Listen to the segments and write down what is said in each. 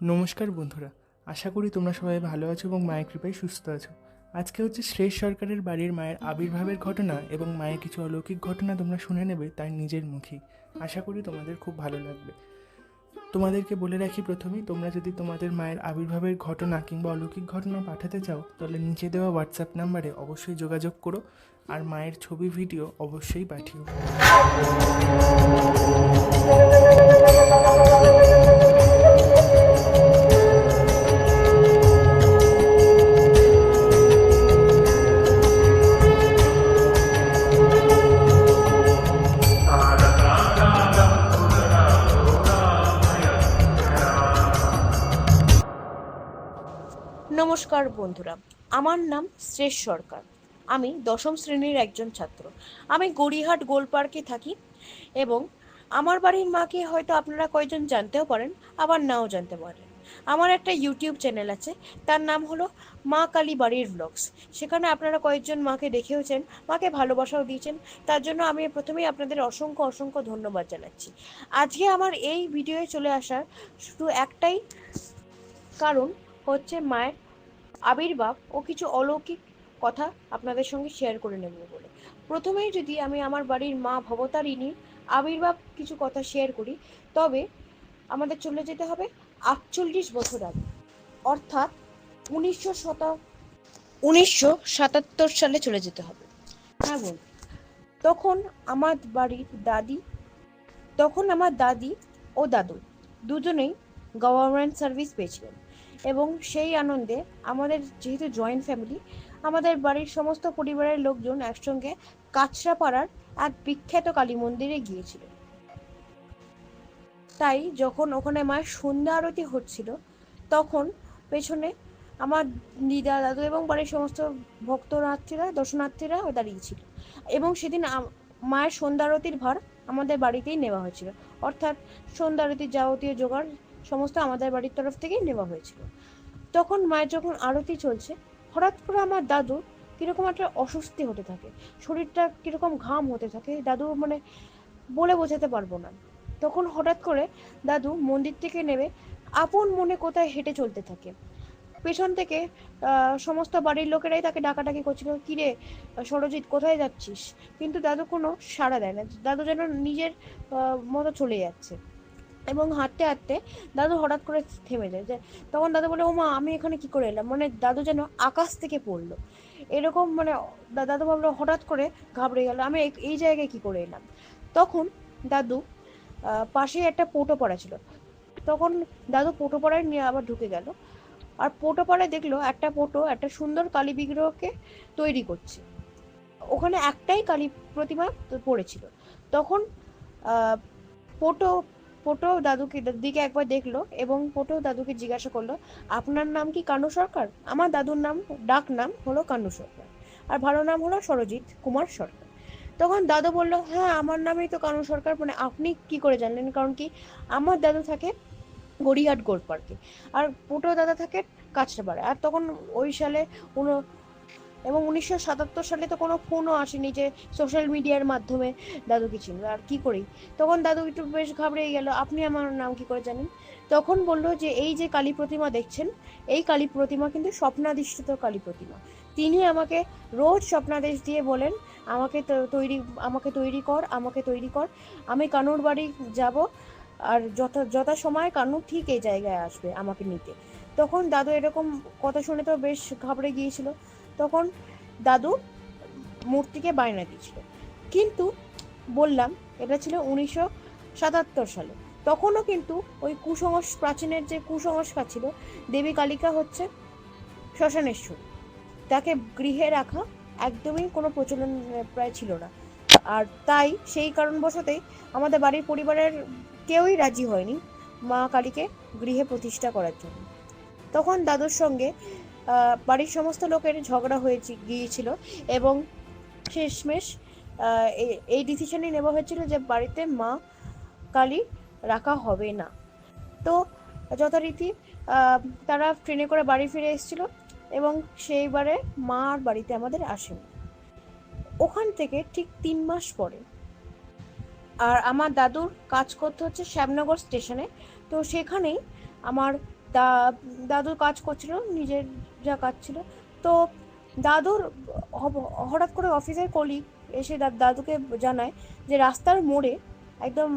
নমস্কার বন্ধুরা, আশা করি তোমরা সবাই ভালো আছো এবং মায়ের কৃপায় সুস্থ আছো। আজকে হচ্ছে শ্রেষ সরকারের বাড়ির মায়ের আবির্ভাবের ঘটনা এবং মায়ের কিছু অলৌকিক ঘটনা তোমরা শুনে নেবে তার নিজের মুখেই। আশা করি তোমাদের খুব ভালো লাগবে। তোমাদেরকে বলে রাখি প্রথমেই, তোমরা যদি তোমাদের মায়ের আবির্ভাবের ঘটনা কিংবা অলৌকিক ঘটনা পাঠাতে চাও, তাহলে নিচে দেওয়া হোয়াটসঅ্যাপ নাম্বারে অবশ্যই যোগাযোগ করো আর মায়ের ছবি ভিডিও অবশ্যই পাঠিও। নমস্কার বন্ধুরা, আমার নাম শ্রেষ সরকার। আমি দশম শ্রেণির একজন ছাত্র। আমি গড়িহাট গোল পার্কে থাকি এবং আমার বাড়ির মাকে হয়তো আপনারা কয়েকজন জানতেও পারেন, আবার নাও জানতে পারেন। আমার একটা ইউটিউব চ্যানেল আছে, তার নাম হলো মা কালী বাড়ির ব্লগস সেখানে আপনারা কয়েকজন মাকে দেখেওছেন, মাকে ভালোবাসাও দিয়েছেন, তার জন্য আমি প্রথমেই আপনাদের অসংখ্য অসংখ্য ধন্যবাদ জানাচ্ছি। আজকে আমার এই ভিডিওয়ে চলে আসার শুধু একটাই কারণ হচ্ছে মায়ের আবির্ভাব ও কিছু অলৌকিক কথা আপনাদের সঙ্গে শেয়ার করে নেব বলে। প্রথমেই যদি আমি আমার বাড়ির মা ভবতারিণীর আবির্ভাব কিছু কথা শেয়ার করি, তবে আমাদের চলে যেতে হবে আটচল্লিশ বছর আগে। অর্থাৎ উনিশশো শত, উনিশশো সাতাত্তর সালে চলে যেতে হবে। হ্যাঁ বোন তখন আমার বাড়ির দাদি, তখন আমার দাদি ও দাদু দুজনেই গভর্নমেন্ট সার্ভিস পেয়েছিলেন। এবং সেই আনন্দে আমাদের যেহেতু জয়েন্ট ফ্যামিলি আমাদের বাড়ির সমস্ত পরিবারের লোকজন একসঙ্গে কাছড়াপাড়ার এক বিখ্যাত কালী মন্দিরে গিয়েছিলেন। তাই যখন ওখানে মায়ের সন্ধ্যা আরতি হচ্ছিল, তখন পেছনে আমার দিদা, দাদু এবং বাড়ির সমস্ত ভক্তনার্থীরা দর্শনার্থীরা দাঁড়িয়েছিল এবং সেদিন মায়ের সন্ধ্যা আরতির ভার আমাদের বাড়িতেই নেওয়া হয়েছিল। অর্থাৎ সন্ধ্যা আরতির যাবতীয় জোগাড় সমস্ত আমাদের বাড়ির তরফ থেকেই নেওয়া হয়েছিল। তখন মায়ের যখন আরতি চলছে, হঠাৎ করে আমার দাদু কীরকম একটা অস্বস্তি হতে থাকে। শরীরটা কীরকম ঘাম হতে থাকে। দাদু মানে বলে বোঝাতে পারব না। তখন হঠাৎ করে দাদু মন্দির থেকে নেমে আপন মনে কোথায় হেঁটে চলতে থাকে। পেছন থেকে সমস্ত বাড়ির লোকেরাই তাকে ডাকাডাকি করছিল, কিরে, সরজিৎ, কোথায় যাচ্ছিস? কিন্তু দাদু কোনো সাড়া দেয় না। দাদু যেন নিজের মতো চলে যাচ্ছে। এবং হাঁটতে হাঁটতে দাদু হঠাৎ করে থেমে যায়, যে তখন দাদু বলে ও মা আমি এখানে কি করে এলাম? মানে দাদু যেন আকাশ থেকে পড়ল। এরকম মানে দাদু ভাবলো, হঠাৎ করে ঘাবড়ে গেল, আমি এই- জায়গায় কি করে এলাম? তখন দাদু পাশেই একটা পোটো পড়া ছিল। তখন দাদু পোটো পড়ায় নিয়ে আবার ঢুকে গেল। আর পোটো পাড়ায় দেখল একটা পোটো একটা সুন্দর কালী বিগ্রহকে তৈরি করছে। ওখানে একটাই কালী প্রতিমা পড়েছিল। তখন পোটো পোটো দাদুকে দিকে একবার দেখল এবং পোটো দাদুকে জিজ্ঞাসা করল, আপনার নাম কি কানু সরকার? আমার দাদুর নাম, ডাক নাম হলো কানু সরকার আর ভালো নাম হলো সরজিৎ কুমার সরকার। তখন দাদু বলল হ্যাঁ আমার নামই তো কানু সরকার মানে আপনি কি করে জানলেন? কারণ কি আমার দাদু থাকে গড়িয়াহাট গোল্ড পার্কে আর পোটো দাদা থাকে কাছড়াপাড়ায় আর তখন ওই সালে এবং উনিশশো সাতাত্তর সালে তো কোনো ফোনও আসেনি যে সোশ্যাল মিডিয়ার মাধ্যমে দাদুকে চিনবে। আর কি করি? তখন দাদু একটু বেশ ঘাবড়ে গেল। আপনি আমার নাম কি করে জানেন? তখন বলল যে, এই যে কালী প্রতিমা দেখছেন, এই কালী প্রতিমা কিন্তু স্বপ্নাধিষ্ঠিত কালী প্রতিমা। তিনি আমাকে রোজ স্বপ্নাদেশ দিয়ে বলেন, আমাকে তৈরি আমাকে তৈরি কর, আমাকে তৈরি কর। আমি কানুর বাড়ি যাব, আর যথা যথা সময় কানু ঠিক এই জায়গায় আসবে আমাকে নিতে। তখন দাদু এরকম কথা শুনে তো বেশ ঘাবড়ে গিয়েছিল। তখন দাদু মূর্তিকে বায়না দিয়েছিল। কিন্তু বললাম, এটা ছিল উনিশশো সাতাত্তর সালে। তখনও কিন্তু ওই কুসংস, প্রাচীনের যে কুসংস্কার ছিল, দেবী কালিকা হচ্ছে শ্মশানেশ্বরী তাকে গৃহে রাখা একদমই কোনো প্রচলন প্রায় ছিল না। আর তাই সেই কারণবশতেই আমাদের বাড়ির পরিবারের কেউই রাজি হয়নি মা কালীকে গৃহে প্রতিষ্ঠা করার জন্য। তখন দাদুর সঙ্গে বাড়ির সমস্ত লোকের ঝগড়া হয়ে গিয়েছিল এবং শেষমেশ এই ডিসিশনই নেওয়া হয়েছিল যে বাড়িতে মা কালী রাখা হবে না। তো যথারীতি তারা ট্রেনে করে বাড়ি ফিরে এসেছিল এবং সেইবারে মা আর বাড়িতে আমাদের আসেনি। ওখান থেকে ঠিক তিন মাস পরে আর আমার দাদুর কাজ করতে হচ্ছে শ্যামনগর স্টেশনে, তো সেখানেই আমার দা দাদু কাজ করছিল নিজের যা কাজ ছিল তো দাদুর হঠাৎ করে অফিসের কলিগ এসে দাদুকে জানায় যে রাস্তার মোড়ে একদম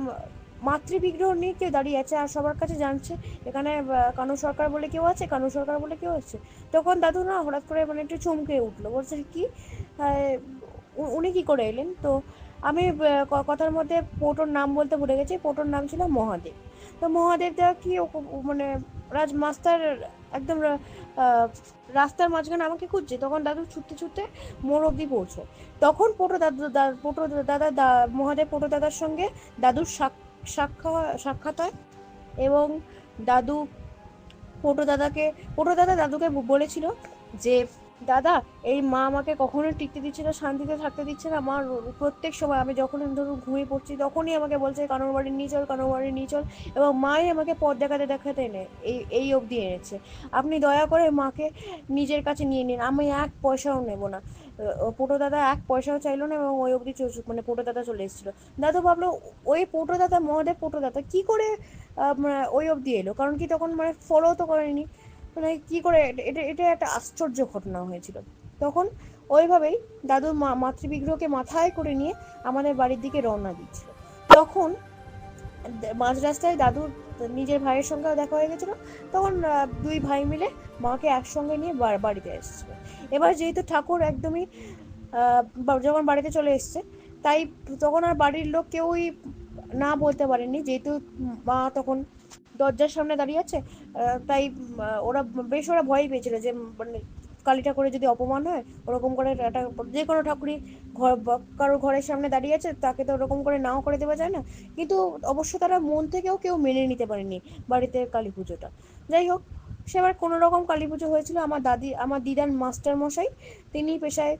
মাতৃবিগ্রহ নিয়ে কেউ দাঁড়িয়ে আছে আর সবার কাছে জানছে এখানে কানু সরকার বলে কেউ আছে, কানু সরকার বলে কেউ আছে। তখন দাদু না হঠাৎ করে মানে একটু চমকে উঠল, বলছে কি উনি কি করে এলেন? তো আমি কথার মধ্যে পোটোর নাম বলতে ভুলে গেছি, পোটোর নাম ছিল মহাদেব। তো মহাদেব দা কি ও- ও- মাস্টার একদম রাস্তার মাঝখানে আমাকে খুঁজছে, তখন দাদু ছুটতে ছুটতে মোড় অবধি পৌঁছো। তখন পোটো দাদু পোটো দাদা মহাদেব পোটো দাদার সঙ্গে দাদুর সাক- সাক্ষা- সাক্ষাৎ হয় এবং দাদু পোটো দাদাকে, পোটো দাদা দাদুকে বলেছিল যে দাদা, এই মা আমাকে কখনোই টিকতে দিচ্ছে না, শান্তিতে থাকতে দিচ্ছে না, মা প্রত্যেক সময় আমি যখন ধরুন ঘুমিয়ে পড়ছি, তখনই আমাকে বলছে, কানোর বাড়ি নিয়ে চল, কানোর বাড়ি নিয়ে চল, এবং মাই আমাকে পথ দেখাতে দেখাতে এনে, এই এই অবধি এনেছে। আপনি দয়া করে মাকে নিজের কাছে নিয়ে নিন, আমি এক পয়সাও নেব না। পোটো দাদা এক পয়সাও চাইলো না এবং ওই অবধি মানে পোটো দাদা চলে এসেছিল। দাদু ভাবলো, ওই পোটো দাদা, মহাদেব পোটো দাদা, কি করে মানে ওই অবধি এলো? কারণ কি তখন মানে ফলো তো করেনি। মানে কি করে, এটা- এটা একটা আশ্চর্য ঘটনা হয়েছিল। তখন ওইভাবেই দাদু মাতৃবিগ্রহকে মাথায় করে নিয়ে আমাদের বাড়ির দিকে রওনা দিচ্ছিল। তখন মাঝ রাস্তায় দাদুর নিজের ভাইয়ের সঙ্গেও দেখা হয়ে গেছিল। তখন দুই ভাই মিলে মাকে একসঙ্গে নিয়ে বাড়িতে এসেছিল। এবার যেহেতু ঠাকুর একদমই যখন বাড়িতে চলে এসছে, তাই তখন আর বাড়ির লোক কেউই না বলতে পারেনি যেহেতু মা তখন দরজার সামনে দাঁড়িয়ে আছে তাই ওরা বেশ ওরা ভয়ই পেয়েছিল যে মানে কালী ঠাকুরের যদি অপমান হয়, ওরকম করে একটা, যে কোনো ঠাকুরই ঘর কারোর ঘরের সামনে দাঁড়িয়ে আছে, তাকে তো ওরকম করে নাও করে দেওয়া যায় না। কিন্তু অবশ্য তারা মন থেকেও কেউ মেনে নিতে পারেনি বাড়িতে কালী পুজোটা। যাই হোক সেবার কোনো রকম কালী পুজো হয়েছিল। আমার দাদি, আমার দিদার মাস্টার মশাই, তিনি পেশায়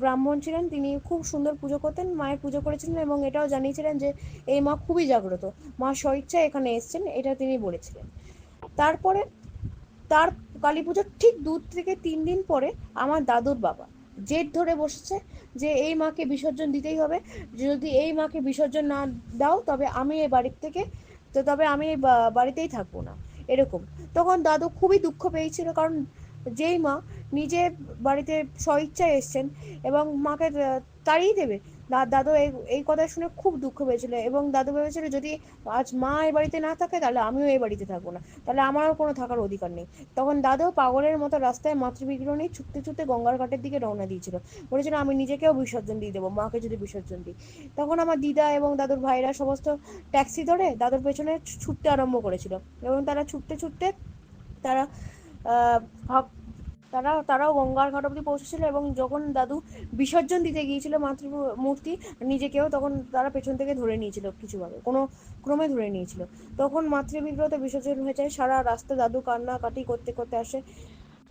ব্রাহ্মণ ছিলেন। তিনি খুব সুন্দর পুজো করতেন, মায়ের পুজো করেছিলেন এবং এটাও জানিয়েছিলেন যে, এই মা খুবই জাগ্রত। মা স্বইচ্ছায় এখানে এসেছেন, এটা তিনি বলেছিলেন। তারপরে, তার কালী পুজোর ঠিক দু থেকে তিন দিন পরে আমার দাদুর বাবা জেদ ধরে বসেছে যে, এই মাকে বিসর্জন দিতেই হবে। যদি এই মাকে বিসর্জন না দাও, তবে আমি এই বাড়ির থেকে, তো তবে আমি বাড়িতেই থাকব না। এরকম। তখন দাদু খুবই দুঃখ পেয়েছিল কারণ যেই মা নিজে বাড়িতে স্বইচ্ছায় এসছেন এবং মাকে তাড়িয়ে দেবে। দাদু এই এই কথা শুনে খুব দুঃখ পেয়েছিল এবং দাদু ভেবেছিল যদি আজ মা এই বাড়িতে না থাকে তাহলে আমিও এই বাড়িতে থাকব না। তাহলে আমারও কোনো থাকার অধিকার নেই। তখন দাদু পাগলের মতো রাস্তায় মাতৃবিগ্রহ নিয়ে ছুটতে ছুটতে গঙ্গার ঘাটের দিকে রওনা দিয়েছিল। বলেছিল, আমি নিজেকেও বিসর্জন দিয়ে দেবো, মাকে যদি বিসর্জন দিই। তখন আমার দিদা এবং দাদুর ভাইরা সমস্ত ট্যাক্সি ধরে দাদুর পেছনে ছুটতে আরম্ভ করেছিল এবং তারা ছুটতে ছুটতে তারা তারা, তারাও গঙ্গার ঘাট অবধি পৌঁছেছিল এবং যখন দাদু বিসর্জন দিতে গিয়েছিল মাতৃ মূর্তি নিজেকেও তখন তারা পেছন থেকে ধরে নিয়েছিল কিছুভাবে, কোনো ক্রমে ধরে নিয়েছিল। তখন মাতৃবিগ্রহতে বিসর্জন হয়ে যায়, সারা রাস্তা দাদু কান্নাকাটি করতে করতে আসে,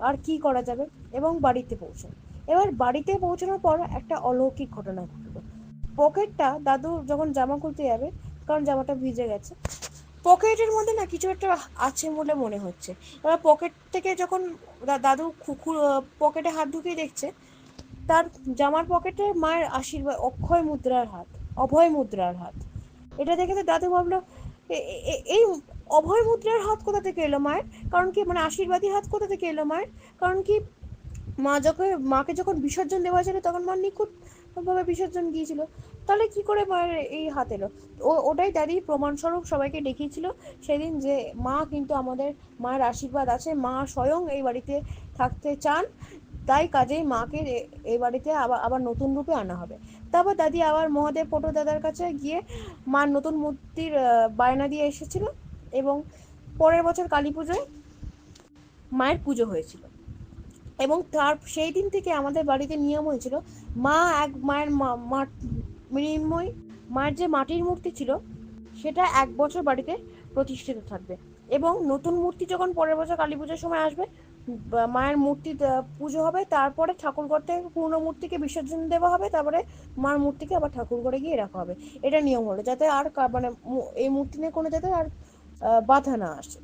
আর কি করা যাবে? এবং বাড়িতে পৌঁছায়। এবার বাড়িতে পৌঁছানোর পর একটা অলৌকিক ঘটনা ঘটলো। পকেটটা দাদু যখন জামা খুলতে যাবে, কারণ জামাটা ভিজে গেছে পকেটের মধ্যে না কিছু একটা আছে বলে মনে হচ্ছে। এবার পকেট থেকে যখন দাদু পকেটে হাত ঢুকিয়ে দেখছে, তার জামার পকেটে মায়ের আশীর্বাদ, অক্ষয় মুদ্রার হাত, অভয় মুদ্রার হাত। এটা দেখে তো দাদু ভাবলো এই অভয় মুদ্রার হাত কোথা থেকে এলো মায়ের? কারণ কি মানে আশীর্বাদী হাত কোথা থেকে এলো মায়ের? কারণ কি, মা যখন, মাকে যখন বিসর্জন দেওয়া ছিল তখন মা নিখুঁত ভাবে বিসর্জন গিয়েছিল তাহলে কি করে মায়ের এই হাত এলো? ও, ওটাই দাদি প্রমাণস্বরূপ সবাইকে দেখিয়েছিল সেদিন যে মা কিন্তু আমাদের মায়ের আশীর্বাদ আছে, মা স্বয়ং এই বাড়িতে থাকতে চান, তাই কাজেই মাকে এই বাড়িতে আবার আবার নতুন রূপে আনা হবে। তারপর দাদি আবার মহাদেব পটো দাদার কাছে গিয়ে মার নতুন মূর্তির বায়না দিয়ে এসেছিল এবং পরের বছর কালী পুজোয় মায়ের পুজো হয়েছিল। এবং তার, সেই দিন থেকে আমাদের বাড়িতে নিয়ম হয়েছিল, মা এক, মায়ের মা- মৃন্ময় মায়ের যে মাটির মূর্তি ছিল, সেটা এক বছর বাড়িতে প্রতিষ্ঠিত থাকবে। এবং নতুন মূর্তি যখন পরের বছর কালী পুজোর সময় আসবে মায়ের মূর্তি পুজো হবে, তারপরে ঠাকুরঘর থেকে পুরনো মূর্তিকে বিসর্জন দেওয়া হবে, তারপরে মার মূর্তিকে আবার ঠাকুর ঘরে গিয়ে রাখা হবে। এটা নিয়ম হলো, যাতে আর মানে এই মূর্তি নিয়ে কোনো যাতে আর বাধা না আসে।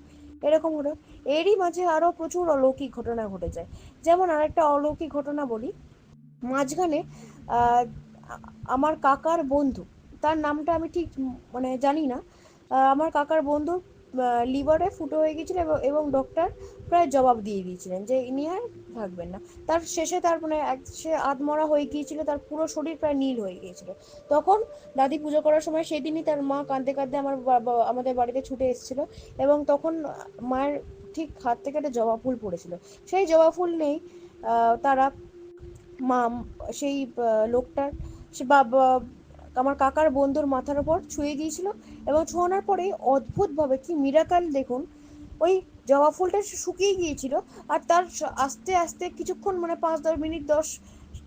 এরকম হলো। এরই মাঝে আরও প্রচুর অলৌকিক ঘটনা ঘটে যায়। যেমন আরেকটা অলৌকিক ঘটনা বলি। মাঝখানে আমার কাকার বন্ধু, তার নামটা আমি ঠিক মানে জানি না। আমার কাকার বন্ধু লিভারে ফুটো হয়ে গিয়েছিল এবং- ডক্টর প্রায় জবাব দিয়ে দিয়েছিলেন যে ইনি আর থাকবেন না। তার শেষে তার মানে এক- সে আধমরা হয়ে গিয়েছিল, তার পুরো শরীর প্রায় নীল হয়ে গিয়েছিল। তখন দাদি পুজো করার সময় সেদিনই তার মা কাঁদতে কাঁদতে আমার আমাদের বাড়িতে ছুটে এসেছিল এবং তখন মায়ের ঠিক হাত থেকে একটা জবা ফুল পড়েছিল। সেই জবা ফুল নেই তারা, মা, সেই লোকটার বা আমার কাকার বন্ধুর মাথার উপর ছুঁয়ে দিয়েছিল এবং ছোঁয়ানোর পরে অদ্ভুতভাবে কি মিরাকাল দেখুন, ওই জবা ফুলটা শুকিয়ে গিয়েছিল আর তার আস্তে আস্তে কিছুক্ষণ মানে পাঁচ, দশ মিনিট, দশ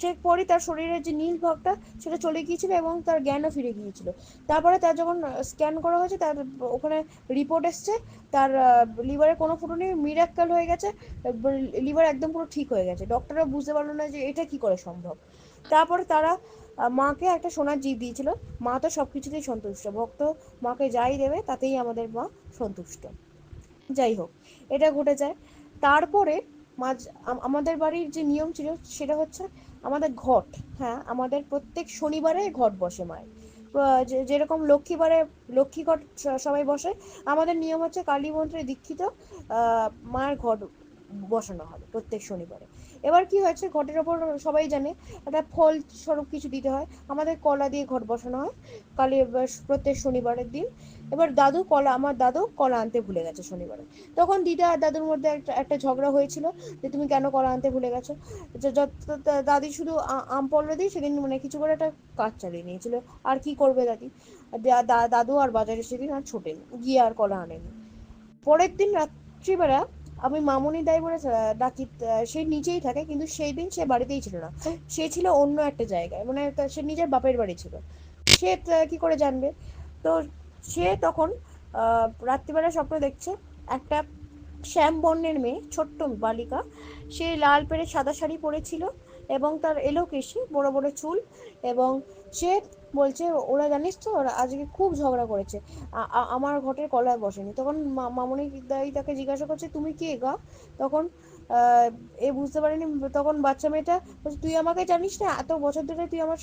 চেক পরই তার শরীরের যে নীল ভাগটা সেটা চলে গিয়েছিল এবং তার জ্ঞানও ফিরে গিয়েছিল। তারপরে তার যখন স্ক্যান করা হয়েছে তার ওখানে রিপোর্ট এসছে, তার লিভারে কোনো ফুটো নেই মিরাক্কাল হয়ে গেছে লিভার একদম পুরো ঠিক হয়ে গেছে। ডক্টররা বুঝতে পারল না যে এটা কি করে সম্ভব। তারপরে তারা মাকে একটা সোনার জিভ দিয়েছিল। মা তো সব কিছুতেই সন্তুষ্ট। ভক্ত মাকে যাই দেবে, তাতেই আমাদের মা সন্তুষ্ট। যাই হোক, এটা ঘটে যায়। তারপরে মাঝ আমাদের বাড়ির যে নিয়ম ছিল, সেটা হচ্ছে আমাদের ঘট। হ্যাঁ আমাদের প্রত্যেক শনিবারে ঘট বসে মায়ের। যেরকম লক্ষ্মীবারে লক্ষ্মী ঘট সবাই বসে, আমাদের নিয়ম হচ্ছে কালী মন্ত্রে দীক্ষিত মায়ের ঘট বসানো হবে প্রত্যেক শনিবারে। এবার কি হয়েছে ঘটের ওপর সবাই জানে, একটা ফল স্বরূপ কিছু দিতে হয়। আমাদের কলা দিয়ে ঘট বসানো হয়। কালী প্রত্যেক শনিবারের দিন। এবার দাদু কলা, আমার দাদু কলা আনতে ভুলে গেছে শনিবারে। তখন দিদা আর দাদুর মধ্যে একটা একটা ঝগড়া হয়েছিল যে, তুমি কেন কলা আনতে ভুলে গেছো? দাদি শুধু আম পড়লে দিই সেদিন মানে কিছু করে একটা কাজ চালিয়ে নিয়েছিল। আর কি করবে দাদি? দাদু আর বাজারে সেদিন আর ছোটেনি, গিয়ে আর কলা আনেনি। পরের দিন রাত্রিবেলা আমি মামনি দাই বলে ডাকি সে নিচেই থাকে, কিন্তু সেই দিন সে বাড়িতেই ছিল না। সে ছিল অন্য একটা জায়গায় মানে সে নিজের বাপের বাড়ি ছিল। সে কি করে জানবে? তো সে তখন রাত্রিবেলা স্বপ্ন দেখছে, একটা শ্যাম বর্ণের মেয়ে, ছোট্ট বালিকা। সে লাল পেরে সাদা শাড়ি পরেছিল এবং তার এলো কেশি বড় বড় চুল এবং সে বলছে, ওরা জানিস তো, ওরা আজকে খুব ঝগড়া করেছে। আমার ঘটের কলায় বসেনি। তখন মামনি দাই তাকে জিজ্ঞাসা করছে, তুমি কে গা? তখন এ বুঝতে পারিনি, তখন বাচ্চা মেয়েটা বলছে, তুই আমাকে জানিস না, এত বছর ধরে তুই আমার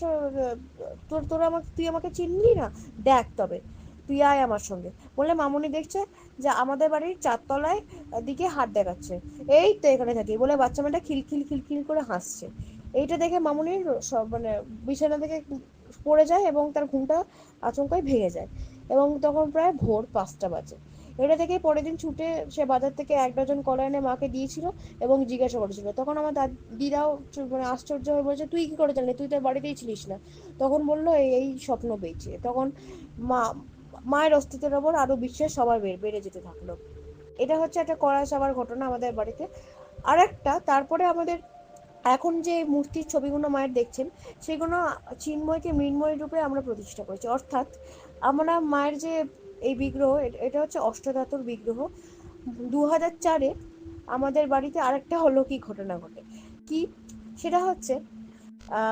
তোর, তোরা আমাকে, তুই আমাকে চিনলি না? দেখ তবে, তুই আয় আমার সঙ্গে। বলে মামুনি দেখছে যে আমাদের বাড়ির চারতলায় দিকে হাত দেখাচ্ছে। এই তো এখানে থাকি, বলে বাচ্চা মেয়েটা খিলখিল খিলখিল করে হাসছে। এইটা দেখে মামুনির মানে বিছানা থেকে পড়ে যায় এবং তার ঘুমটা আচমকাই ভেঙে যায় এবং তখন প্রায় ভোর পাঁচটা বাজে। এটা থেকে পরের দিন ছুটে সে বাজার থেকে এক ডজন কলা এনে মাকে দিয়েছিল এবং জিজ্ঞাসা করেছিল। তখন আমার দাদ- দিদাও মানে আশ্চর্য হয়ে বলছে, তুই কি করে জানলি? তুই তো বাড়িতেই ছিলিস না। তখন বলল, এই স্বপ্ন পেয়েছে তখন মা, মায়ের অস্তিত্বের ওপর আরও বিশ্বাস সবার বেড়ে যেতে থাকল। এটা হচ্ছে একটা কড়া চাবার ঘটনা আমাদের বাড়িতে। আর একটা তারপরে আমাদের এখন যে মূর্তির ছবিগুলো মায়ের দেখছেন, সেগুলো চিন্ময়কে মৃন্ময় রূপে আমরা প্রতিষ্ঠা করেছি। অর্থাৎ আমরা মায়ের যে এই বিগ্রহ এটা হচ্ছে অষ্টধাতুর বিগ্রহ। দু হাজার চারে আমাদের বাড়িতে আরেকটা অলৌকিক ঘটনা ঘটে। কি? সেটা হচ্ছে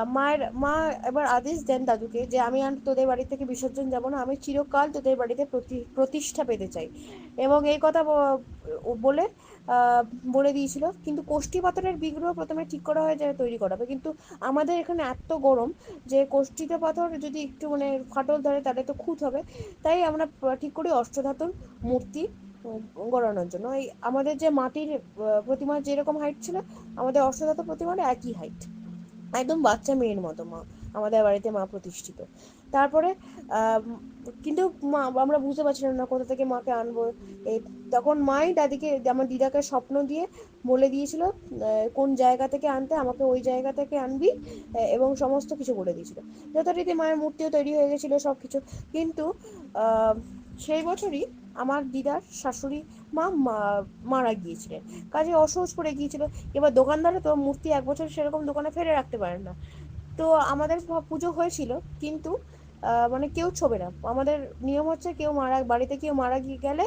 মায়ের, মা এবার আদেশ দেন দাদুকে যে আমি আর তোদের বাড়ি থেকে বিসর্জন যাব না, আমি চিরকাল তোদের বাড়িতে প্রতি- প্রতিষ্ঠা পেতে চাই। এবং এই কথা বলে বলে দিয়েছিল। কিন্তু কোষ্ঠী পাথরের বিগ্রহ প্রথমে ঠিক করা হয় যে তৈরি করাবে কিন্তু আমাদের এখানে এত গরম যে কোষ্ঠিত পাথর যদি একটু মানে ফাটল ধরে তাহলে তো খুঁত হবে। তাই আমরা ঠিক করি অষ্টধাতুর মূর্তি গড়ানোর জন্য। এই আমাদের যে মাটির প্রতিমার যেরকম হাইট ছিল, আমাদের অষ্টধাতু প্রতিমার একই হাইট একদম বাচ্চা মেয়ের মতো মা, আমাদের বাড়িতে মা প্রতিষ্ঠিত। তারপরে কিন্তু মা, আমরা বুঝতে পারছিলাম না কোথা থেকে মাকে আনব। তখন মাই দাদিকে, আমার দিদাকে স্বপ্ন দিয়ে বলে দিয়েছিল কোন জায়গা থেকে আনতে, আমাকে ওই জায়গা থেকে আনবি এবং সমস্ত কিছু বলে দিয়েছিল। যথারীতি মায়ের মূর্তিও তৈরি হয়ে গেছিল সব কিছু কিন্তু সেই বছরই আমার দিদার শাশুড়ি মা মারা গিয়েছিলেন। কাজে অসহজ পড়ে গিয়েছিল। এবার দোকানদারে তো মূর্তি এক বছর সেরকম দোকানে ফেলে রাখতে পারেন না। তো আমাদের পুজো হয়েছিল, কিন্তু মানে কেউ ছোবে না। আমাদের নিয়ম হচ্ছে কেউ মারা, বাড়িতে কেউ মারা গিয়ে গেলে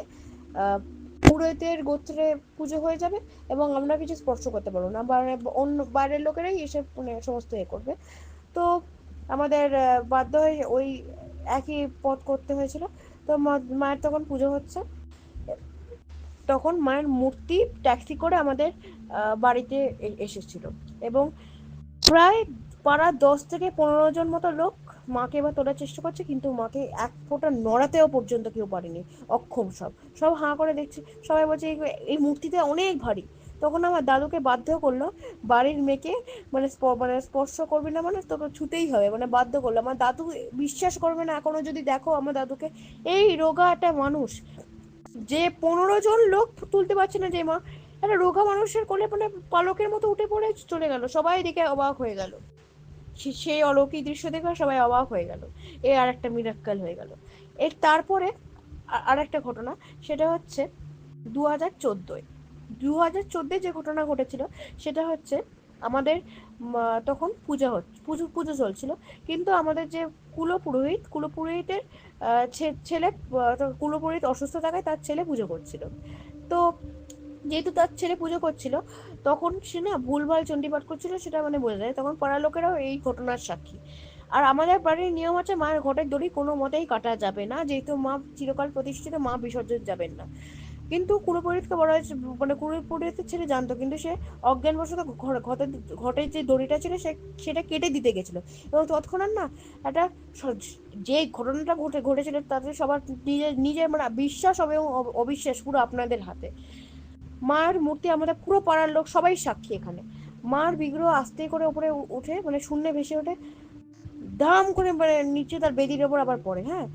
পুরোহিতের গোত্রে পুজো হয়ে যাবে এবং আমরা কিছু স্পর্শ করতে পারব না। মানে অন্য বাইরের লোকেরাই এসে মানে সমস্ত এ করবে। তো আমাদের বাধ্য হয়ে ওই একই পথ করতে হয়েছিল। তো মায়ের তখন পুজো হচ্ছে। তখন মায়ের মূর্তি ট্যাক্সি করে আমাদের বাড়িতে এসেছিল। এবং প্রায় পাড়ার দশ থেকে পনেরো জন মতো লোক মাকে এবার তোলার চেষ্টা করছে, কিন্তু মাকে এক ফোঁটা নড়াতেও পর্যন্ত কেউ পারেনি, অক্ষম সব। সব হাঁ করে দেখছে, সবাই বলছে, "এই- মূর্তিটা অনেক ভারী। তখন আমার দাদুকে বাধ্য করল, বাড়ির মেয়েকে মানে মানে স্পর্শ করবে না মানে তোকে ছুতেই হবে মানে বাধ্য করল। আমার দাদু বিশ্বাস করবে না, এখনও যদি দেখো আমার দাদুকে, এই রোগা একটা মানুষ, যে পনেরো জন লোক তুলতে পারছে না যে মা, একটা রোগা মানুষের কোলে মানে পালকের মতো উঠে পড়ে চলে গেল। সবাই দেখে অবাক হয়ে গেল। সেই অলৌকিক দৃশ্য দেখে সবাই অবাক হয়ে গেল। এ আর একটা মিরাক্কাল হয়ে গেল। এর তারপরে আর একটা ঘটনা, সেটা হচ্ছে দু হাজার চোদ্দোয়। দু হাজার চোদ্দোয় যে ঘটনা ঘটেছিল, সেটা হচ্ছে আমাদের তখন পূজা হচ্ছে পুজো পুজো চলছিল। কিন্তু আমাদের যে কুলপুরোহিত, কুলপুরোহিতের ছেলে কুলপুরোহিত অসুস্থ থাকায় তার ছেলে পুজো করছিল। তো যেহেতু তার ছেলে পুজো করছিল তখন সে না ভুলভাল চণ্ডীপাঠ করছিল, সেটা মানে বোঝা যায়। তখন পাড়ার লোকেরাও এই ঘটনার সাক্ষী। আর আমাদের বাড়ির নিয়ম আছে, মায়ের ঘটের দড়ি কোনো মতেই কাটা যাবে না। যেহেতু মা চিরকাল প্রতিষ্ঠিত, মা বিসর্জন যাবেন না। কিন্তু কুলপুরোহিতকে বলা হয়েছে মানে কুলপুরোহিতের ছেলে জানতো, কিন্তু সে অজ্ঞানবশত ঘর ঘটের যে দড়িটা ছিল, সে, সেটা কেটে দিতে গেছিল। এবং তৎক্ষণাৎ না একটা যে ঘটনাটা ঘটে, ঘটেছিল, তাতে সবার নিজের নিজের মানে বিশ্বাস এবং অবিশ্বাস পুরো আপনাদের হাতে। মার মূর্তি আমাদের পুরো পাড়ার লোক সবাই সাক্ষী এখানে। মার বিগ্রহ আস্তে করে উপরে উঠে মানে শূন্যে ভেসে ওঠে, দাম করে মানে নিচে তার বেদির ওপর আবার পড়ে হ্যাঁ?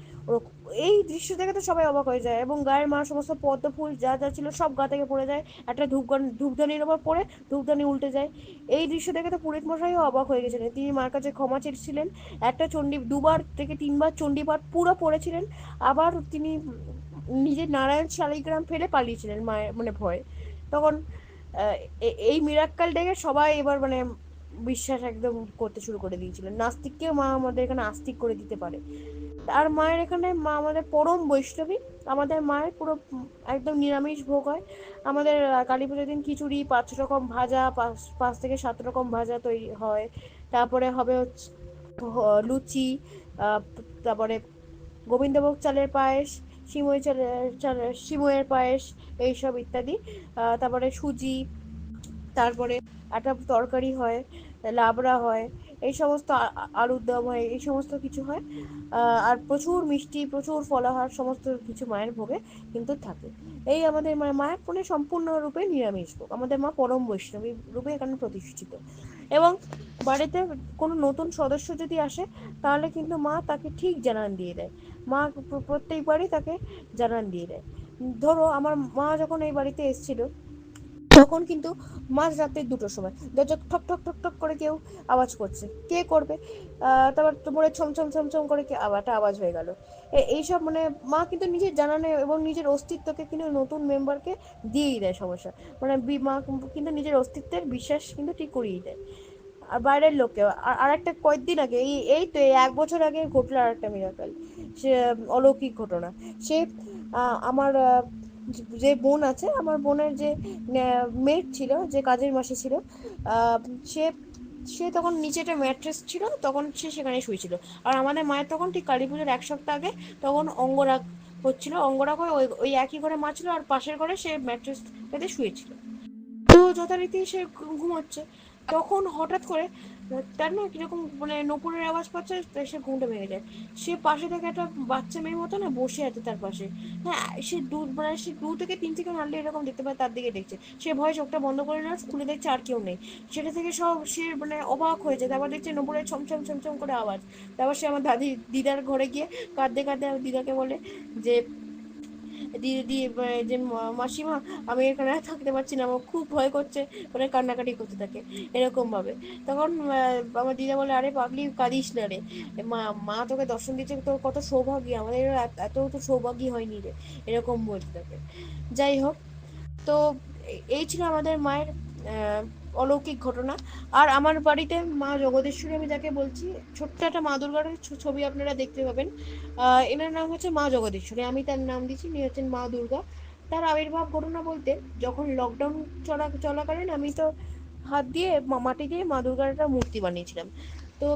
এই দৃশ্য দেখে তো সবাই অবাক হয়ে যায় এবং গায়ের মা সমস্ত পদ্ম ফুল যা যা ছিল সব গা থেকে পড়ে যায়, একটা ধূপগান ধূপদানির ওপর পড়ে ধূপদানি উল্টে যায়। এই দৃশ্য দেখে তো পুরোহিত মশাইও অবাক হয়ে গেছিলেন। তিনি মার কাছে ক্ষমা চেয়েছিলেন, একটা চণ্ডী দুবার থেকে তিনবার চণ্ডীপাঠ পুরো পড়েছিলেন, আবার তিনি নিজের নারায়ণ শালিগ্রাম ফেলে পালিয়েছিলেন মায়ের মানে ভয়ে। তখন এই মিরাক্কাল ডেকে সবাই এবার মানে বিশ্বাস একদম করতে শুরু করে দিয়েছিলেন। নাস্তিককেও মা আমাদের এখানে আস্তিক করে দিতে পারে। আর মায়ের এখানে মা আমাদের পরম বৈষ্ণবী। আমাদের মায়ের পুরো একদম নিরামিষ ভোগ হয়। আমাদের কালী পুজোর দিন খিচুড়ি, পাঁচ রকম ভাজা, পাঁচ পাঁচ থেকে সাত রকম ভাজা তৈরি হয়। তারপরে হবে হচ্ছে লুচি তারপরে গোবিন্দভোগ চালের পায়েস সিমই সিমইয়ের পায়েস, এইসব ইত্যাদি। তারপরে সুজি, তারপরে একটা তরকারি হয়, লাবড়া হয়, এই সমস্ত আলুর দম হয়, এই সমস্ত কিছু হয়। আর প্রচুর মিষ্টি, প্রচুর ফলাহার, সমস্ত কিছু মায়ের ভোগে কিন্তু থাকে। এই আমাদের মা- মায়ের মানে সম্পূর্ণরূপে নিরামিষ ভোগ। আমাদের মা পরম বৈষ্ণবী রূপে এখানে প্রতিষ্ঠিত। এবং বাড়িতে কোনো নতুন সদস্য যদি আসে, তাহলে কিন্তু মা তাকে ঠিক জানান দিয়ে দেয়। মা প্র- প্রত্যেকবারই তাকে জানান দিয়ে দেয়। ধরো আমার মা যখন এই বাড়িতে এসেছিল, তখন কিন্তু মাঝ রাতে দুটোর সময় দরজা ঠক ঠক ঠক ঠক করে কেউ আওয়াজ করছে। কে করবে? তারপর তোমার ছমছম ছমছম করে কে আবার একটা আওয়াজ হয়ে গেল। এইসব মানে মা কিন্তু নিজের জানানে এবং নিজের অস্তিত্বকে কিন্তু নতুন মেম্বারকে দিয়েই দেয় সমস্যা। মানে মা কিন্তু নিজের অস্তিত্বের বিশ্বাস কিন্তু ঠিক করিয়ে দেয়। আর বাইরের লোককে আর একটা কয়েকদিন আগে, এই এই তো এক বছর আগে ঘটলো আর একটা মিরাকেল অলৌকিক ঘটনা। সে আমার যে বোন আছে, আমার বোনের যে মেট ছিল, যে কাজের মাসে ছিল সে সে তখন নিচে একটা ম্যাট্রেস ছিল, তখন সে সেখানে শুয়েছিল। আর আমাদের মায়ের তখন ঠিক কালী পুজোর এক সপ্তাহ আগে তখন অঙ্গরাগ হচ্ছিল। অঙ্গরাগ হয়ে ওই ওই একই ঘরে মা ছিল, আর পাশের ঘরে সে ম্যাট্রেস পেতে শুয়েছিল। তো যথারীতি সে ঘুমোচ্ছে। তখন হঠাৎ করে, তার না কীরকম মানে নপুরের আওয়াজ পাচ্ছে সে ঘুমটা ভেঙে যায়। সে পাশে থেকে একটা বাচ্চা মেয়ের মতো না বসে আছে তার পাশে। হ্যাঁ সে দু মানে সে দু থেকে তিন থেকে নাড়লে এরকম দেখতে পায়, তার দিকে দেখছে। সে ভয় চোখটা বন্ধ করে না খুলে দেখছে আর কেউ নেই। সেটা থেকে সব সে মানে অবাক হয়ে যায়, তারপর দেখছে নপুরের ছমছম ছমছম করে আওয়াজ। তারপর সে আমার দাদি, দিদার ঘরে গিয়ে কাঁদতে কাঁদতে দিদাকে বলে যে দিদি দি যে মাসিমা, আমি এখানে থাকতে পারছি না, আমার খুব ভয় করছে মানে কান্নাকাটি করতে থাকে, এরকমভাবে। তখন আমার দিদা বলে, আরে পাগলি, কাঁদিস না রে। মা মা তোকে দর্শন দিচ্ছে, তোর কত সৌভাগ্য, আমাদের এত- তো সৌভাগ্য হয়নি রে, এরকম বলতে থাকে। যাই হোক, তো এই ছিল আমাদের মায়ের অলৌকিক ঘটনা। আর আমার বাড়িতে মা জগদীশ্বরী, আমি যাকে বলছি, ছোট্ট একটা মা দুর্গার ছবি আপনারা দেখতে পাবেন। এনার নাম হচ্ছে মা জগদীশ্বরী। আমি তার নাম দিচ্ছি উনি হচ্ছেন মা দুর্গা। তার আবির্ভাব ঘটনা বলতে, যখন লকডাউন চলা, চলাকালীন আমি তো হাত দিয়ে মাটি দিয়ে মা দুর্গার একটা মূর্তি বানিয়েছিলাম। তো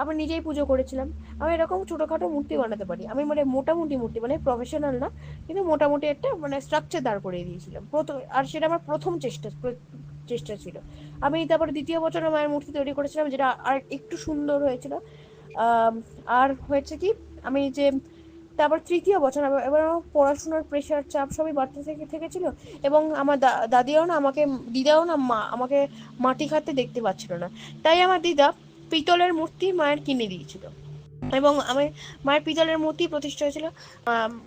আমি নিজেই পুজো করেছিলাম। আমি এরকম ছোটোখাটো মূর্তি বানাতে পারি। আমি মানে মোটামুটি মূর্তি মানে প্রফেশনাল না, কিন্তু মোটামুটি একটা মানে স্ট্রাকচার দাঁড় করিয়ে দিয়েছিলাম। প্রথম, আর সেটা আমার প্রথম চেষ্টা চেষ্টা ছিল। আমি তারপরে দ্বিতীয় বছর মায়ের মূর্তি তৈরি করেছিলাম, যেটা আর একটু সুন্দর হয়েছিল। আর হয়েছে কি, আমি যে তারপর তৃতীয় বছর এবার আমার পড়াশোনার প্রেশার চাপ সবই বাড়তে থেকে, থেকেছিল এবং আমার দাদিও না আমাকে, দিদাও না মা, আমাকে মাটি খাতে দেখতে পাচ্ছিল না। তাই আমার দিদা পিতলের মূর্তি মায়ের কিনে দিয়েছিল। এবং আমি মায়ের পিতলের মূর্তি প্রতিষ্ঠা হয়েছিল।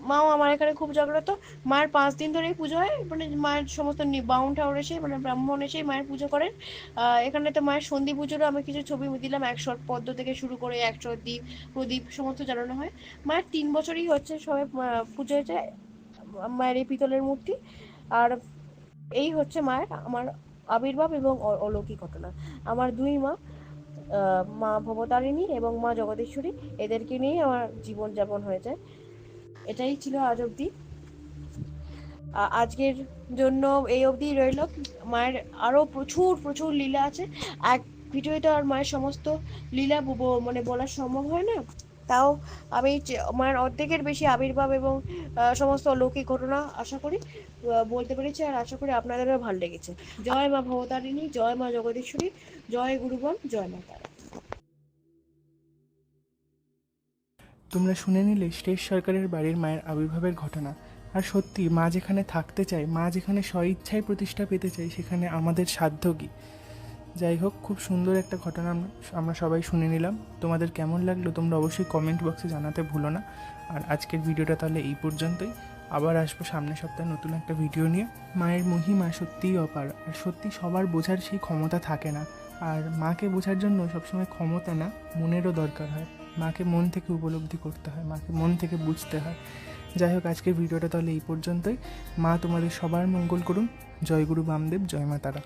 মাও আমার এখানে খুব জাগ্রত। মায়ের পাঁচ দিন ধরেই পুজো হয়। মানে মায়ের সমস্ত বাউন ঠাউর এসে মানে ব্রাহ্মণ এসে মায়ের পুজো করেন। এখানে তো মায়ের সন্ধি পুজোরও আমি কিছু ছবি দিলাম। একশো পদ্ম থেকে শুরু করে একশো দ্বীপ প্রদীপ, সমস্ত জ্বালানো হয়। মায়ের তিন বছরই হচ্ছে সবাই পুজো হয়েছে, মায়ের এই পিতলের মূর্তি। আর এই হচ্ছে মায়ের আমার আবির্ভাব এবং অলৌকিক ঘটনা। আমার দুই মা মা ভবতারিণী এবং মা জগদীশ্বরী এদেরকে নিয়েই আমার জীবনযাপন হয়ে যায় এটাই ছিল আজ অবধি। আজকের জন্য এই অবধি রইল। মায়ের আরও প্রচুর প্রচুর লীলা আছে। এক ভিডিওতে আর মায়ের সমস্ত লীলা মানে বলা সম্ভব হয় না। তাও আমি মায়ের অর্ধেকের বেশি আবির্ভাব এবং সমস্ত অলৌকিক ঘটনা আশা করি বলতে পেরেছি। আর আশা করি আপনাদেরও ভালো লেগেছে। জয় মা ভবতারিণী, জয় মা জগদীশ্বরী। জয় গুরুবন জয় মা তারা। তোমরা শুনে নিলে শ্রেষ্ঠ সরকারের বাড়ির মায়ের আবির্ভাবের ঘটনা। আর সত্যি, মা যেখানে থাকতে চায়, মা যেখানে স্বইচ্ছায় প্রতিষ্ঠা পেতে চায়, সেখানে আমাদের সাধ্য কী যাই হোক, খুব সুন্দর একটা ঘটনা আমরা সবাই শুনে নিলাম। তোমাদের কেমন লাগল তোমরা অবশ্যই কমেন্ট বক্সে জানাতে ভুলো না। আর আজকের ভিডিওটা তাহলে এই পর্যন্তই। আবার আসব সামনের সপ্তাহে নতুন একটা ভিডিও নিয়ে। মায়ের মহিমা সত্যিই অপার। আর সত্যি সবার বোঝার সেই ক্ষমতা থাকে না। আর মাকে বোঝার জন্য সবসময় ক্ষমতা না, মনেরও দরকার হয়। মাকে মন থেকে উপলব্ধি করতে হয়, মাকে মন থেকে বুঝতে হয়। যাই হোক, আজকের ভিডিওটা তাহলে এই পর্যন্তই। মা তোমাদের সবার মঙ্গল করুন। জয় গুরু বামদেব, জয় মা তারা।